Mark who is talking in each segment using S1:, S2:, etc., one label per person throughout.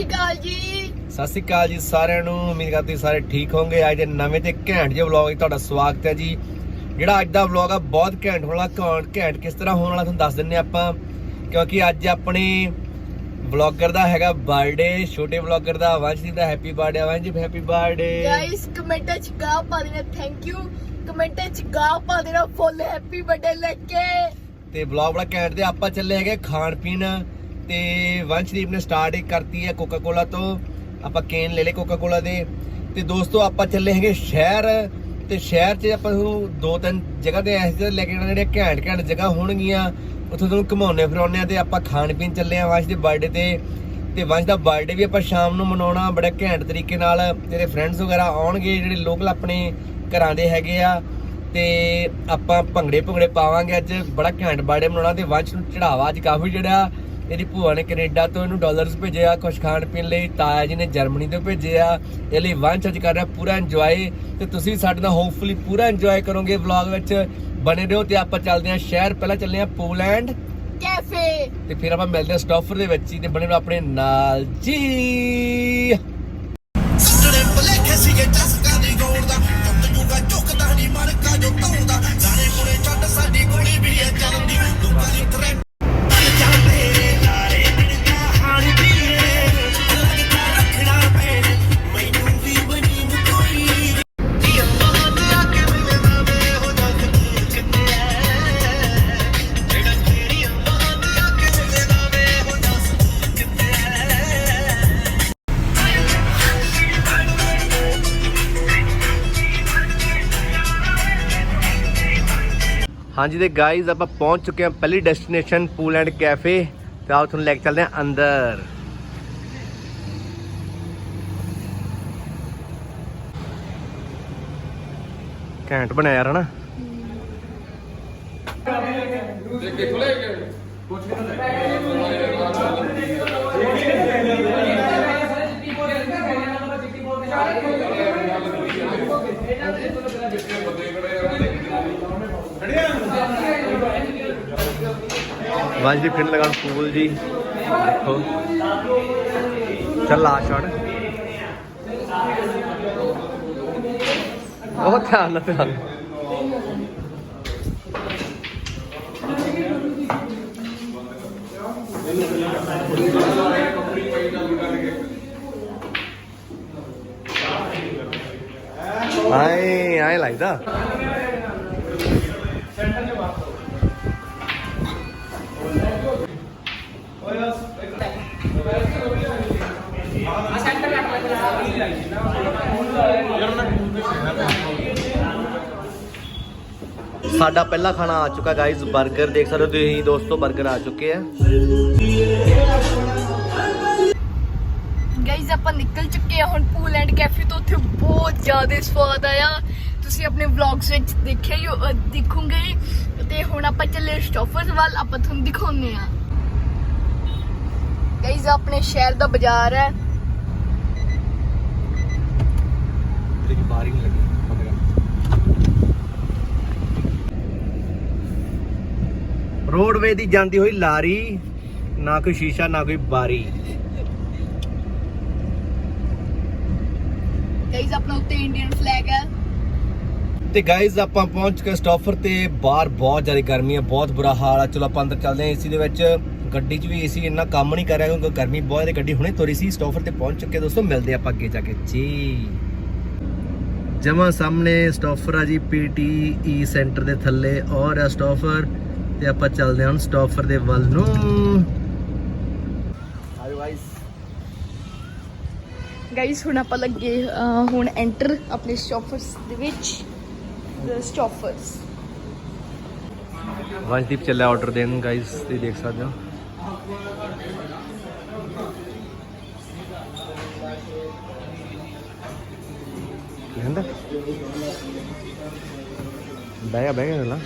S1: ਜੀ।
S2: ਸਤਿ ਸ਼੍ਰੀ ਅਕਾਲ ਜੀ ਸਾਰਿਆਂ ਨੂੰ ਉਮੀਦ ਕਰਦੇ ਸਾਰੇ ਠੀਕ ਹੋਵੋਗੇ। ਅੱਜ ਦੇ ਨਵੇਂ ਤੇ ਘੈਂਟ ਜਿਹੇ ਵਲੌਗ ਤੁਹਾਡਾ ਸਵਾਗਤ ਹੈ ਜੀ। ਜਿਹੜਾ ਅੱਜ ਦਾ ਵਲੌਗ ਆ ਬਹੁਤ ਘੈਂਟ ਹੋਣ ਵਾਲਾ ਘੈਂਟ ਘੈਂਟ ਕਿਸ ਤਰ੍ਹਾਂ ਹੋਣ ਵਾਲਾ ਤੁਹਾਨੂੰ ਦੱਸ ਦਿੰਨੇ ਆਪਾਂ। ਕਿਉਂਕਿ ਅੱਜ ਆਪਣੇ ਵਲੌਗਰ ਦਾ ਹੈਗਾ ਬਰਥਡੇ ਛੋਟੇ ਵਲੌਗਰ ਦਾ ਵੰਸ਼ਦੀਪ ਦਾ happy birthday Vanshdeep happy birthday
S1: guys ਕਮੈਂਟਾਂ ਚ ਗਾ ਪਾ ਦੇਣਾ ਥੈਂਕ ਯੂ ਕਮੈਂਟਾਂ ਚ ਗਾ ਪਾ ਦੇਣਾ ਫੁੱਲ ਹੈਪੀ ਬਰਥਡੇ ਲੈ ਕੇ।
S2: ਤੇ ਵਲੌਗ ਬੜਾ ਘੈਂਟ ਤੇ ਆਪਾਂ ਚੱਲੇ ਹੈਗੇ ਖਾਣ ਪੀਣ। ਤੇ ਵੰਸ਼ਦੀਪ ਨੇ ਸਟਾਰਟ ਹੀ ਕਰਤੀ ਹੈ ਕੋਕਾ ਕੋਲਾ ਤੋਂ। ਆਪਾਂ ਕੇਨ ਲੈ ਲਏ ਕੋਕਾ ਕੋਲਾ ਦੇ। ਤੇ ਦੋਸਤੋ, ਆਪਾਂ ਚੱਲੇ ਹੈਗੇ ਸ਼ਹਿਰ। ਤੇ ਸ਼ਹਿਰ 'ਚ ਆਪਾਂ ਤੁਹਾਨੂੰ ਦੋ ਤਿੰਨ ਜਗ੍ਹਾ ਤੇ ਐਸੇ ਤੇ ਲੈ ਕੇ ਜਾਣਾ, ਜਿਹੜੀਆਂ ਘੈਂਟ ਘੈਂਟ ਜਗ੍ਹਾ ਹੋਣਗੀਆਂ। ਉੱਥੇ ਤੁਹਾਨੂੰ ਘੁਮਾਉਣੇ ਫਿਰਾਉਣੇ ਆ ਤੇ ਆਪਾਂ ਖਾਣ ਪੀਣ ਚੱਲੇ ਆ ਵੰਸ਼ ਦੇ ਬਰਥਡੇ ਤੇ। ਤੇ ਵੰਸ਼ ਦਾ ਬਰਥਡੇ ਵੀ ਆਪਾਂ ਸ਼ਾਮ ਨੂੰ ਮਨਾਉਣਾ, ਬੜੇ ਘੈਂਟ ਤਰੀਕੇ ਨਾਲ ਤੇਰੇ ਫਰੈਂਡਸ ਵਗੈਰਾ ਆਉਣਗੇ, ਜਿਹੜੇ ਲੋਕਲ ਆਪਣੇ ਘਰਾਂ ਦੇ ਹੈਗੇ ਆ। ਤੇ ਆਪਾਂ ਭੰਗੜੇ ਭੰਗੜੇ ਪਾਵਾਂਗੇ ਅੱਜ, ਬੜਾ ਘੈਂਟ ਬਰਥਡੇ ਮਨਾਉਣਾ ਤੇ ਵੰਸ਼ ਨੂੰ ਚੜਾਵਾ ਅੱਜ ਕਾਫੀ ਜਿਹੜਾ ਇਹਦੀ ਭੂਆ ਨੇ ਕੈਨੇਡਾ ਤੋਂ ਇਹਨੂੰ ਡਾਲਰਸ ਭੇਜੇ ਆ ਕੁਝ ਖਾਣ ਪੀਣ ਲਈ ਤਾਇਆ ਜੀ ਨੇ ਜਰਮਨੀ ਤੋਂ ਭੇਜੇ ਆ ਇਹ ਲਈ ਵੰਸ਼ ਅੱਜ ਕਰ ਰਿਹਾ ਪੂਰਾ ਇੰਜੋਏ ਤੇ ਤੁਸੀਂ ਸਾਡੇ ਨਾਲ ਹੋਪਫੁਲੀ ਪੂਰਾ ਇੰਜੋਏ ਕਰੋਗੇ ਵਲੌਗ ਵਿੱਚ। ਬਣੇ ਰਹੋ ਤੇ ਆਪਾਂ ਚੱਲਦੇ ਹਾਂ ਸ਼ਹਿਰ ਪਹਿਲਾਂ ਚੱਲਦੇ ਹਾਂ ਪੋਲੈਂਡ।
S1: ਕੈਫੇ।
S2: ਤੇ ਫਿਰ ਆਪਾਂ ਮਿਲਦੇ ਹਾਂ ਸਟਾਫਰ ਦੇ ਵਿੱਚ ਹੀ ਤੇ ਬਣੇ ਰਹੋ ਆਪਣੇ ਨਾਲ। ਜੀ ਹਾਂਜੀ ਤੇ ਗਾਇਜ਼ ਆਪਾਂ ਪਹੁੰਚ ਚੁੱਕੇ ਹਾਂ ਪਹਿਲੀ ਡੈਸਟੀਨੇਸ਼ਨ ਪੂਲ ਐਂਡ ਕੈਫੇ ਤੇ ਆਓ ਤੁਹਾਨੂੰ ਲੈ ਕੇ ਚੱਲਦੇ ਹਾਂ ਅੰਦਰ। ਘੈਂਟ ਬਣਿਆ ਯਾਰ, ਹਨਾ? ਵੰਜ ਦੀ ਫਿਰਨ ਲਗਾਉਣ ਪੂਲ ਜੀ ਦੇਖੋ, ਚੱਲ ਆ ਸ਼ਾਟ ਉਹ ਧਿਆਨ ਨਾਲ ਧਿਆਨ ਆਏ ਆਏ ਲੱਗਦਾ ਸਾਡਾ ਪਹਿਲਾ ਖਾਣਾ ਆ ਚੁੱਕਾ ਗਾਇਜ਼ 버ਗਰ ਦੇਖ ਸਕਦੇ ਹੋ ਤੁਸੀਂ ਦੋਸਤੋ 버ਗਰ ਆ ਚੁੱਕੇ ਆ।
S1: ਗਾਇਸ ਆਪਾਂ ਨਿਕਲ ਚੁੱਕੇ ਆ ਹੁਣ ਪੂਲ ਐਂਡ ਕੈਫੇ ਤੋਂ ਉੱਥੇ ਬਹੁਤ ਜ਼ਿਆਦਾ ਸਵਾਦ ਆਇਆ। ਤੁਸੀਂ ਆਪਣੇ ਵਲੌਗਸ ਵਿੱਚ ਦੇਖਿਆ ਹੀ ਦਿਖੋਗੇ। ਤੇ ਹੁਣ ਆਪਾਂ ਚੱਲੇ ਸਟਾਫਰਸ ਵੱਲ ਆਪਾਂ ਤੁਹਾਨੂੰ ਦਿਖਾਉਂਦੇ ਆ ਗਾਇਸ ਆਪਣੇ ਸ਼ਹਿਰ ਦਾ ਬਾਜ਼ਾਰ ਹੈ।
S2: ਤੇਰੀ ਬਾਰੀ ਨਹੀਂ ਲੱਗੀ। ਰੋਡਵੇ ਦੀ ਜਾਂਦੀ ਹੋਈ ਲਾਰੀ ਨਾ ਕੋਈ ਸ਼ੀਸ਼ਾ ਨਾ ਕੋਈ ਬਾਰੀ।
S1: ਗਾਇਸ ਆਪਣਾ ਉੱਤੇ ਇੰਡੀਅਨ ਫਲੈਗ ਹੈ।
S2: ਤੇ ਗਾਇਜ਼ ਆਪਾਂ ਪਹੁੰਚ ਚੁੱਕੇ ਸਟਾਫਰ ਤੇ। ਬਾਹਰ ਬਹੁਤ ਜ਼ਿਆਦਾ ਗਰਮੀ ਹੈ ਬਹੁਤ ਬੁਰਾ ਹਾਲ ਆ ਚਲੋ ਆਪਾਂ ਅੰਦਰ ਚੱਲਦੇ ਹਾਂ ਏਸੀ ਦੇ ਵਿੱਚ। ਗੱਡੀ 'ਚ ਵੀ ਏਸੀ ਇੰਨਾ ਕੰਮ ਨਹੀਂ ਕਰ ਰਿਹਾ ਕਿਉਂਕਿ ਗਰਮੀ ਬਹੁਤ ਹੈ ਗੱਡੀ ਹੁਣੇ ਤੁਰੀ ਸੀ ਸਟਾਫਰ ਤੇ ਪਹੁੰਚ ਚੁੱਕੇ ਦੋਸਤੋ ਮਿਲਦੇ ਆਪਾਂ ਅੱਗੇ ਜਾ ਕੇ। ਜੀ। ਜਮਾ ਸਾਹਮਣੇ ਸਟਾਫਰ ਆ ਜੀ ਪੀਟੀਈ ਸੈਂਟਰ ਦੇ ਥੱਲੇ। ਔਰ ਸਟਾਫਰ ਤੇ ਆਪਾਂ ਚੱਲਦੇ ਹਾਂ ਸਟਾਫਰ ਦੇ ਵੱਲ ਨੂੰ। ਆਇਓ ਗਾਇਸ
S1: ਗਾਇਸ ਹੁਣ ਆਪਾਂ ਲੱਗੇ ਹੁਣ ਐਂਟਰ ਆਪਣੇ ਸਟਾਫਰਸ ਦੇ ਵਿੱਚ ਸਟਾਫਰਸ
S2: ਵੰਸ਼ਦੀਪ ਚੱਲਿਆ ਆਰਡਰ ਦੇਣ ਗਾਇਸ ਤੁਸੀਂ ਦੇਖ ਸਕਦੇ ਹੋ। ਕੀ ਹੁੰਦਾ ਬਹਿ ਗਿਆ ਬਹਿ ਗਿਆ ਗੱਲਾਂ।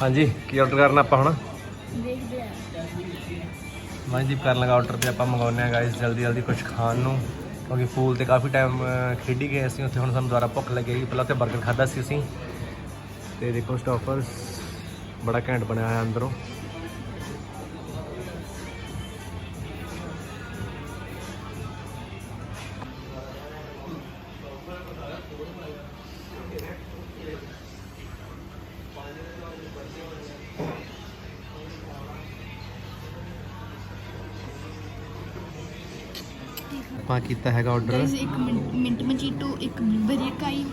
S2: ਹਾਂਜੀ ਕੀ ਆਰਡਰ ਕਰਨਾ ਆਪਾਂ ਹੁਣ?
S1: ਦੇਖਦੇ ਆ।
S2: ਮਨਦੀਪ ਕਰਨ ਲਗਾ ਆਰਡਰ ਤੇ ਆਪਾਂ ਮੰਗਾਉਂਦੇ ਆ ਗਾਇਸ ਜਲਦੀ ਜਲਦੀ ਕੁਝ ਖਾਣ ਨੂੰ ਕਿਉਂਕਿ ਪੂਲ ਤੇ ਕਾਫੀ ਟਾਈਮ ਖੇਡੀ ਗਏ ਅਸੀਂ ਉੱਥੇ ਹੁਣ ਸਾਨੂੰ ਦੁਬਾਰਾ ਭੁੱਖ ਲੱਗੀ ਪਹਿਲਾਂ ਉੱਥੇ 버ਗਰ ਖਾਦਾ ਸੀ ਅਸੀਂ। ਤੇ ਦੇਖੋ ਸਟਾਫਰਸ ਬੜਾ ਘੈਂਟ ਬਣਿਆ ਹੋਇਆ ਅੰਦਰੋਂ। ਆਪਾਂ ਕੀਤਾ ਹੈਗਾ ਆਰਡਰ
S1: ਗਾਇਸ ਇੱਕ ਮਿੰਟ ਮਿੰਟ ਮਜੀਟੋ ਇੱਕ ਬਰੀਕਾਈ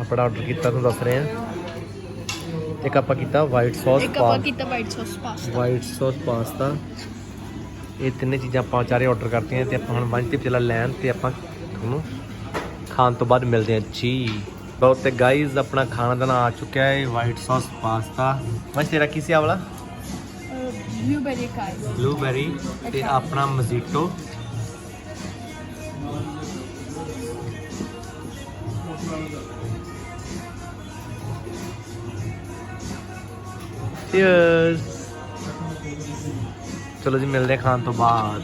S2: ਆਪਣਾ ਆਰਡਰ ਕੀਤਾ ਤੁਹਾਨੂੰ ਦੱਸ ਰਹੇ ਹਾਂ। ਇੱਕ ਆਪਾਂ ਕੀਤਾ ਵਾਈਟ ਸੌਸ
S1: ਇੱਕ ਆਪਾਂ ਕੀਤਾ white sauce pasta
S2: white sauce pasta ਇਹ ਤਿੰਨੇ ਚੀਜ਼ਾਂ ਆਪਾਂ ਚਾਰੇ ਆਰਡਰ ਕਰਤੀਆਂ ਤੇ ਆਪਾਂ ਹੁਣ ਵੰਸ਼ਦੀਪ ਚਲਾ ਲੈਣ ਤੇ ਆਪਾਂ ਤੁਹਾਨੂੰ ਖਾਣ ਤੋਂ ਬਾਅਦ ਮਿਲਦੇ ਹਾਂ। ਜੀ। ਬਹੁਤ ਤੇ ਗਾਈਜ਼ ਆਪਣਾ ਖਾਣਾ ਦਾਣਾ ਆ ਚੁੱਕਿਆ ਹੈ ਵਾਈਟ ਸੌਸ ਪਾਸਤਾ ਵੰਸ਼ ਤੇਰਾ ਕੀ ਸੀ ਆ ਵਾਲਾ
S1: ਬਲੂਬੇਰੀ ਕਾਈ
S2: ਬਲੂਬੈਰੀ ਤੇ ਆਪਣਾ ਮਜ਼ੀਟੋ ਚੀਅਰਸ ਚਲੋ ਜੀ, ਮਿਲਦੇ ਖਾਣ ਤੋਂ ਬਾਅਦ।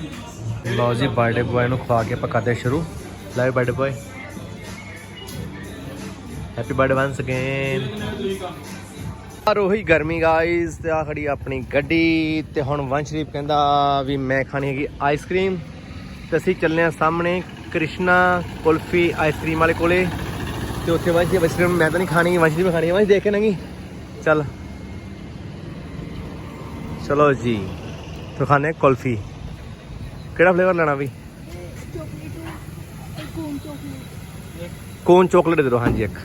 S2: ਲਓ ਜੀ ਬਰਥਡੇ ਬॉय ਨੂੰ ਖਵਾ ਕੇ ਆਪਾਂ ਕਰਦੇ ਸ਼ੁਰੂ। Live birthday boy happy birthday once again ਪਰ ਉਹੀ ਗਰਮੀ ਗਾਈਸ ਤੇ ਆ ਖੜੀ ਆਪਣੀ ਗੱਡੀ। ਤੇ ਹੁਣ ਵੰਸ਼ਦੀਪ ਕਹਿੰਦਾ ਵੀ ਮੈਂ ਖਾਣੀ ਹੈਗੀ ਆਈਸਕ੍ਰੀਮ ਤੇ ਅਸੀਂ ਚੱਲੇ ਆ ਸਾਹਮਣੇ ਕ੍ਰਿਸ਼ਨਾ ਕੁਲਫੀ ਆਈਸਕ੍ਰੀਮ ਵਾਲੇ ਕੋਲੇ। ਤੇ ਉੱਥੇ ਵੰਸ਼ਦੀਪ ਆਈਸਕ੍ਰੀਮ ਮੈਂ ਤਾਂ ਨਹੀਂ ਖਾਣੀ, ਵੰਸ਼ਦੀਪ ਖਾਣੀ ਹੈ। ਵੰਸ਼ ਦੇਖ ਕੇ ਨੰਗੀ। ਚੱਲ। ਚਲੋ ਜੀ तो ਖਾਣੇ ਕੁਲਫੀ। ਕਿਹੜਾ ਫਲੇਵਰ ਲੈਣਾ ਵੀ
S1: chocolate cone chocolate
S2: cone chocolate ਦੇ ਦਿਓ ਹਾਂਜੀ ਇੱਕ।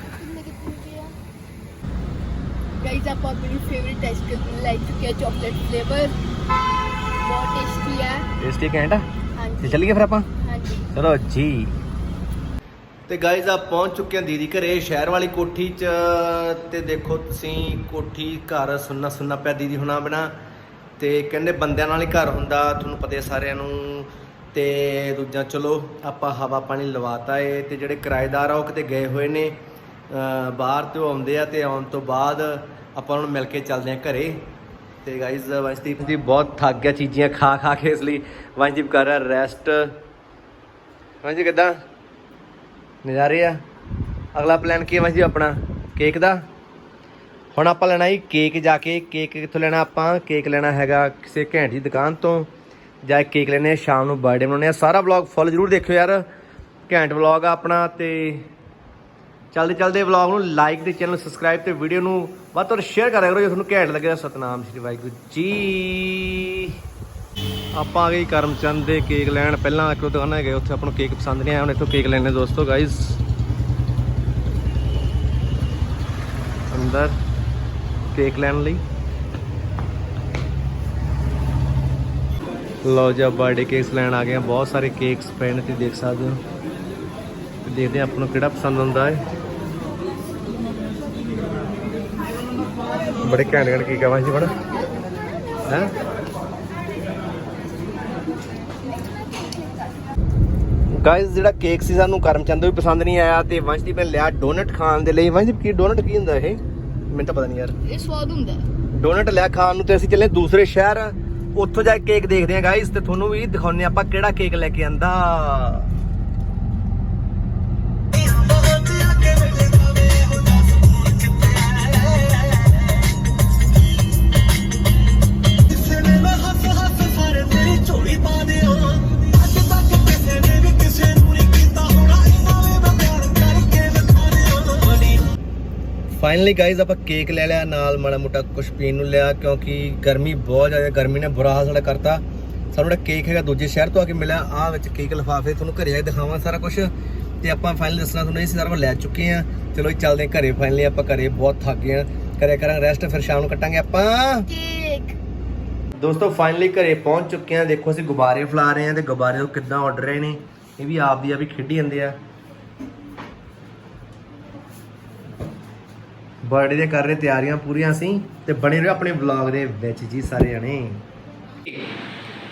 S1: ਗਾਇਸ ਆਪਾਂ ਆਪਣੀ ਫੇਵਰਿਟ ਟੈਸਟ ਲੈ ਚੁੱਕੇ ਆ ਚਾਕਲੇਟ ਫਲੇਵਰ ਬਹੁਤ ਟੇਸਟੀ ਹੈ
S2: ਟੇਸਟੀ ਘੈਂਟ ਤੇ
S1: ਹਾਂਜੀ।
S2: ਚੱਲੀਏ ਫਿਰ ਆਪਾਂ?
S1: ਹਾਂਜੀ।
S2: ਚਲੋ ਜੀ। ਤੇ ਗਾਇਜ਼ ਆ ਪਹੁੰਚ ਚੁੱਕੇ ਹਾਂ ਦੀਦੀ ਘਰੇ ਸ਼ਹਿਰ ਵਾਲੀ ਕੋਠੀ 'ਚ। ਤੇ ਦੇਖੋ ਤੁਸੀਂ ਕੋਠੀ ਘਰ ਸੁੰਨਾ ਸੁੰਨਾ ਪਿਆ ਦੀਦੀ ਹੁਣਾਂ ਬਿਨਾ। ਤੇ ਕਹਿੰਦੇ ਬੰਦਿਆਂ ਨਾਲ ਹੀ ਘਰ ਹੁੰਦਾ, ਤੁਹਾਨੂੰ ਪਤਾ ਹੈ ਸਾਰਿਆਂ ਨੂੰ। ਤੇ ਦੂਜਾ, ਚਲੋ, ਆਪਾਂ ਹਵਾ ਪਾਣੀ ਲਵਾਤਾ ਏ, ਤੇ ਜਿਹੜੇ ਕਿਰਾਏਦਾਰ ਆ, ਉਹ ਕਿਤੇ ਗਏ ਹੋਏ ਨੇ। ਬਾਹਰ ਤੋਂ ਆਉਂਦੇ ਆ, ਤੇ ਆਉਣ ਤੋਂ ਬਾਅਦ ਆਪਾਂ ਉਹਨਾਂ ਨੂੰ ਮਿਲ ਕੇ ਚੱਲਦੇ ਆ ਘਰੇ। ਤੇ ਗਾਇਜ਼ ਵੰਸ਼ਦੀਪ ਜੀ, ਬਹੁਤ ਥੱਕ ਗਿਆ ਚੀਜ਼ੀਆਂ ਖਾ ਖਾ ਕੇ ਇਸ ਲਈ। ਵੰਸ਼ਦੀਪ ਕਰ ਰਿਹਾ ਰੈਸਟ ਹਾਂਜੀ ਕਿੱਦਾਂ? ਨਜ਼ਾਰੇ ਆ। ਅਗਲਾ ਪਲਾਨ ਕੀ ਹੈ ਵੰਸ਼ਦੀਪ ਆਪਣਾ? ਕੇਕ ਦਾ? ਹੁਣ ਆਪਾਂ ਲੈਣਾ ਜੀ ਕੇਕ ਜਾ ਕੇ, ਕੇਕ ਕਿੱਥੋਂ ਲੈਣਾ ਆਪਾਂ? ਕੇਕ ਲੈਣਾ ਹੈਗਾ ਕਿਸੇ ਘੈਂਟ ਦੀ ਦੁਕਾਨ ਤੋਂ। ਜਾ ਇੱਕ ਕੇਕ ਲੈਣੇ ਆ, ਸ਼ਾਮ ਨੂੰ ਬਰਥਡੇ ਮਨਾਉਣੇ ਆ। ਸਾਰਾ ਵਲੌਗ ਫੁੱਲ ਜਰੂਰ ਦੇਖਿਓ ਯਾਰ। ਘੈਂਟ ਵਲੌਗ ਆ ਆਪਣਾ ਤੇ ਚੱਲਦੇ ਚਲਦੇ ਵਲੌਗ ਨੂੰ ਲਾਈਕ ਤੇ ਚੈਨਲ ਸਬਸਕ੍ਰਾਈਬ ਤੇ ਵੀਡੀਓ ਨੂੰ ਵੱਧ ਤੋਂ ਵੱਧ ਸ਼ੇਅਰ ਕਰਿਆ ਕਰੋ ਜੇ ਤੁਹਾਨੂੰ ਘੈਂਟ ਲੱਗਿਆ ਸਤਨਾਮ ਸ਼੍ਰੀ ਵਾਹਿਗੁਰੂ ਜੀ। ਆਪਾਂ ਆ ਗਏ ਕਰਮਚੰਦ ਦੇ ਕੇਕ ਲੈਣ। ਪਹਿਲਾਂ ਇੱਕ ਦੁਕਾਨਾਂ ਗਏ ਉੱਥੇ ਆਪਾਂ ਨੂੰ ਕੇਕ ਪਸੰਦ ਨਹੀਂ ਆਇਆ, ਹੁਣ ਇੱਥੋਂ ਕੇਕ ਲੈਣੇ ਦੋਸਤੋ ਗਾਇਸ ਅੰਦਰ। ਕੇਕ ਲੈਣ ਲਈ। ਲਓ ਜੀ ਬਰਥਡੇ ਕੇਕਸ ਲੈਣ ਆ ਗਏ ਆ, ਬਹੁਤ ਸਾਰੇ ਕੇਕਸ ਪਏ ਤੇ ਦੇਖ ਸਕਦੇ ਹੋ। ਦੇਖਦੇ ਹਾਂ ਆਪਾਂ ਨੂੰ ਕਿਹੜਾ ਪਸੰਦ ਆਉਂਦਾ ਹੈ। ਬੜੇ ਘੈਂਟ ਘੈਂਟ ਕੇਕ ਆਵਾਂ ਜੀ, ਬੜਾ। ਹੈ? ਗਾਇਸ ਜਿਹੜਾ ਕੇਕ ਸੀ, ਸਾਨੂੰ ਕਰਮਚੰਦ ਵੀ ਪਸੰਦ ਨਹੀਂ ਆਇਆ, ਤੇ ਵੰਸ਼ਦੀਪ ਨੇ ਲਿਆ ਡੋਨਟ ਖਾਣ ਦੇ ਲਈ। ਵੰਸ਼ਦੀਪ ਕੀ ਡੋਨਟ ਕੀ ਹੁੰਦਾ ਇਹ? ਮੈਨੂੰ ਤਾਂ ਪਤਾ ਨਹੀਂ ਯਾਰ।
S1: ਇਹ ਸਵਾਦ ਹੁੰਦਾ।
S2: ਡੋਨਟ ਲਿਆ ਖਾਣ ਨੂੰ ਤੇ ਅਸੀਂ ਚੱਲੇ ਦੂਸਰੇ ਸ਼ਹਿਰ। ਉੱਥੋਂ ਜਾ ਕੇ ਕੇਕ ਦੇਖਦੇ ਹਾਂ ਗਾਇਸ ਤੇ ਤੁਹਾਨੂੰ ਵੀ ਦਿਖਾਉਂਦੇ ਆਪਾਂ ਕਿਹੜਾ ਕੇਕ ਲੈ ਕੇ ਆਂਦਾ। ਫਾਈਨਲੀ ਗਾਇਸ ਆਪਾਂ ਕੇਕ ਲੈ ਲਿਆ ਨਾਲ ਮਾੜਾ ਮੋਟਾ ਕੁਝ ਪੀਣ ਨੂੰ ਲਿਆ ਕਿਉਂਕਿ ਗਰਮੀ ਬਹੁਤ ਜ਼ਿਆਦਾ ਗਰਮੀ ਨੇ ਬੁਰਾ ਹਾਲ ਸਾਡਾ ਕਰਤਾ। ਸਾਨੂੰ ਜਿਹੜਾ ਕੇਕ ਹੈਗਾ ਦੂਜੇ ਸ਼ਹਿਰ ਤੋਂ ਆ ਕੇ ਮਿਲਿਆ ਆ ਵਿੱਚ ਕੇਕ ਲਿਫਾਫੇ ਤੁਹਾਨੂੰ ਘਰੇ ਕੇ ਦਿਖਾਵਾਂ ਸਾਰਾ ਕੁਝ ਤੇ ਆਪਾਂ ਫਾਈਨਲੀ ਦੱਸਣਾ ਤੁਹਾਨੂੰ ਇਹ ਸਾਰਾ ਲੈ ਚੁੱਕੇ ਆ ਚਲੋ ਜੀ ਚੱਲਦੇ ਘਰੇ ਫਾਈਨਲੀ ਆਪਾਂ ਘਰੇ ਬਹੁਤ ਥੱਕ ਗਏ ਆ ਕਰਿਆ ਕਰਾਂਗੇ ਰੈਸਟ ਫਿਰ ਸ਼ਾਮ ਨੂੰ ਕੱਟਾਂਗੇ ਆਪਾਂ।
S1: ਕੇਕ
S2: ਦੋਸਤੋ ਫਾਈਨਲੀ ਘਰੇ ਪਹੁੰਚ ਚੁੱਕੇ ਆ ਦੇਖੋ ਅਸੀਂ ਗੁਬਾਰੇ ਫਲਾ ਰਹੇ ਆ ਤੇ ਗੁਬਾਰੇ ਉਹ ਕਿੱਦਾਂ ਉੱਡ ਰਹੇ ਨੇ। ਇਹ ਵੀ ਆਪ ਦੀ ਆ ਵੀ ਖੇਡੀ ਜਾਂਦੇ ਆ। ਬਰਥਡੇ ਦੇ ਕਰ ਰਹੇ ਤਿਆਰੀਆਂ ਪੂਰੀਆਂ ਅਸੀਂ ਤੇ ਬਣੇ ਰਹੋ ਆਪਣੇ ਵਲੌਗ ਦੇ ਵਿੱਚ ਜੀ ਸਾਰੇ ਜਣੇ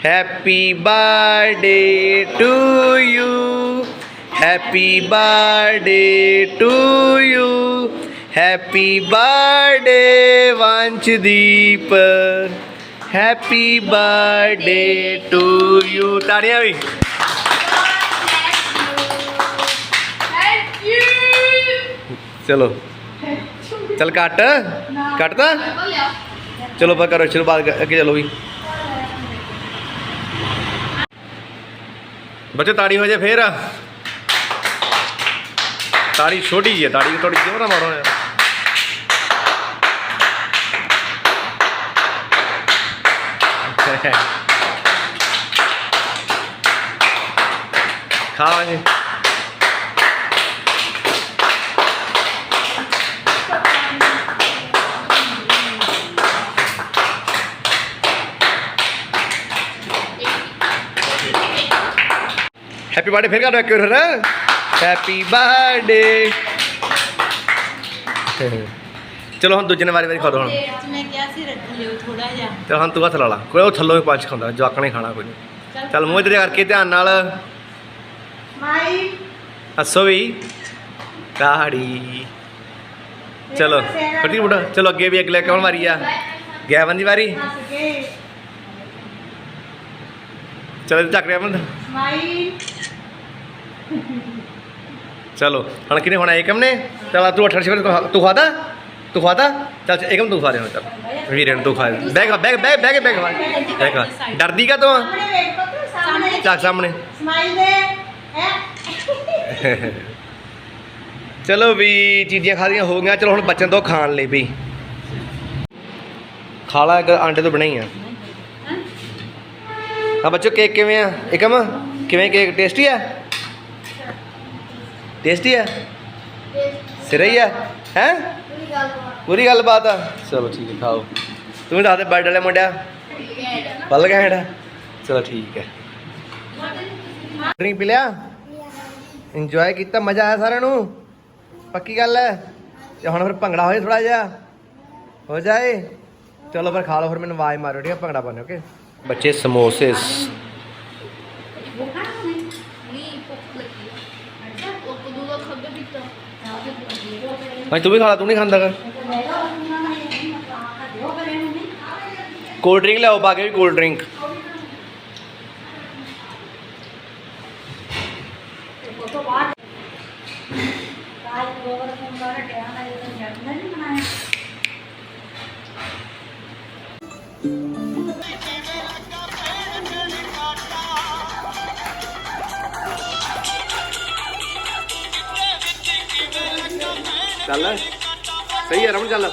S2: happy birthday to you happy birthday to you happy birthday Vanshdeep happy birthday to you ਤਾੜੀਆਂ ਵੀ ਚਲੋ। ਚੱਲ ਕੱਟ ਕੱਟਦਾ ਚਲੋ ਬਾ ਕਰੋ, ਸ਼ੁਰੂਆਤ ਅੱਗੇ ਚਲੋ ਵੀ। ਬੱਚੇ, ਤਾੜੀ ਹੋ ਜਾਏ ਫੇਰ। ਤਾੜੀ ਛੋਟੀ ਜੀ ਹੈ, ਤਾੜੀ ਥੋੜੀ ਜਿਹੀ ਨਾ ਮਾਰੋ ਯਾਰ ਖਾਵਾਂਗੇ ਹੈਪੀ ਬਰਥਡੇ ਫਿਰ ਕਰ ਇੱਕ ਵਾਰ ਹੈਪੀ ਬਰਥਡੇ ਚਲੋ ਹੁਣ ਦੂਜੇ ਨੇ ਵਾਰੀ ਵਾਰੀ ਖਾ ਦੋ ਹੁਣ।
S3: ਪਲੇਟ 'ਚ ਮੈਂ ਕਿਹਾ ਸੀ ਰੱਖ ਲਿਓ ਥੋੜਾ ਜਿਹਾ।
S2: ਚਲ ਹੁਣ ਤੂੰ ਹੱਥ ਲਾ ਲਾ। ਕੋਈ ਉਹ ਥੱਲੋਂ ਹੀ ਪੰਜ ਖਾਂਦਾ ਜਵਾਕ ਨੇ ਖਾਣਾ ਕੋਈ ਨਹੀਂ ਚੱਲ ਮੂੰਹ ਇਧਰ ਕਰਕੇ ਧਿਆਨ ਨਾਲ।
S3: ਮਾਈ।
S2: ਹੱਸੋ ਵੀ। ਤਾੜੀ। ਚਲੋ ਫਟੀ ਬੁੱਢਾ। ਚਲੋ ਅੱਗੇ ਵੀ ਅਗਲੇ ਕੌਣ ਵਾਰੀ ਆ। ਗੈਵਨ ਦੀ ਵਾਰੀ।
S3: ਹੱਸ ਕੇ।
S2: ਚਲੋ ਚੱਕ ਰਿਹਾ ਬੰਦ।
S3: ਮਾਈ
S2: ਚਲੋ ਹੁਣ ਕਿਨੇ ਹੋਣਾ ਏਕਮ ਨੇ? ਚਲ ਤੂੰ 18 ਸ਼ਿਵਰ ਤੂੰ ਖਾਦਾ ਤੂੰ ਖਾਦਾ ਚੱਲ ਏਕਮ ਤੂੰ ਖਾ ਰਿਹਾ ਚੱਲ। ਵੀਰੇ ਨੂੰ ਤੂੰ ਖਾ bag bag bag bag bag bag ਡਰਦੀ ਕਾ ਤੂੰ ਚੱਕ ਸਾਹਮਣੇ।
S3: ਸਮਾਈਲ ਦੇ
S2: ਚਲੋ ਵੀ ਚੀਜ਼ਾਂ ਖਾਦੀਆਂ ਹੋ ਗਈਆਂ। ਚਲੋ ਹੁਣ ਬੱਚਨ ਤੋਂ ਖਾਣ ਲਈ ਵੀ। ਖਾ ਲਾ ਇੱਕ ਆਂਡੇ ਤੋਂ ਬਣਾਈ ਆ। ਹਾਂ ਬੱਚੋ ਕੇਕ ਕਿਵੇਂ ਆ? ਇਕਮ ਕਿਵੇਂ ਕੇਕ ਟੇਸਟੀ ਆ? ਟੇਸਟੀ ਆ? ਸਿਰਈ ਆ? ਹੈ? ਪੂਰੀ ਗੱਲਬਾਤ ਆ। ਚਲੋ ਠੀਕ ਹੈ ਖਾਓ। ਤੂੰ ਵੀ ਦੱਸ ਦੇ ਬਰਥਡੇ ਵਾਲੇ ਮੁੰਡਿਆ ਪੱਲ ਗਿਆ ਚਲੋ ਠੀਕ ਹੈ ਡਰਿੰਕ ਪੀ ਲਿਆ? ਇੰਜੋਏ ਕੀਤਾ, ਮਜ਼ਾ ਆਇਆ ਸਾਰਿਆਂ ਨੂੰ? ਪੱਕੀ ਗੱਲ ਹੈ ਤੇ ਹੁਣ ਫਿਰ ਭੰਗੜਾ ਹੋਏ ਥੋੜਾ ਜਿਹਾ। ਹੋ ਜਾਏ? ਚਲੋ ਫਿਰ ਖਾ ਲਓ, ਫਿਰ ਮੈਨੂੰ ਆਵਾਜ਼ ਮਾਰੋ, ਠੀਕ ਹੈ ਭੰਗੜਾ ਪਾਣੇ ਓਕੇ ਬੱਚੇ ਸਮੋਸੇ ਭਾਈ ਤੂੰ ਵੀ ਖਾ ਲਾ ਤੂੰ ਨਹੀਂ ਖਾਂਦਾ ਕਰ ਕੋਲਡ ਡਰਿੰਕ ਲਿਆਓ ਪਾ ਕੇ ਵੀ ਚੱਲ ਸਹੀ ਹੈ ਰਮਨ ਚੱਲ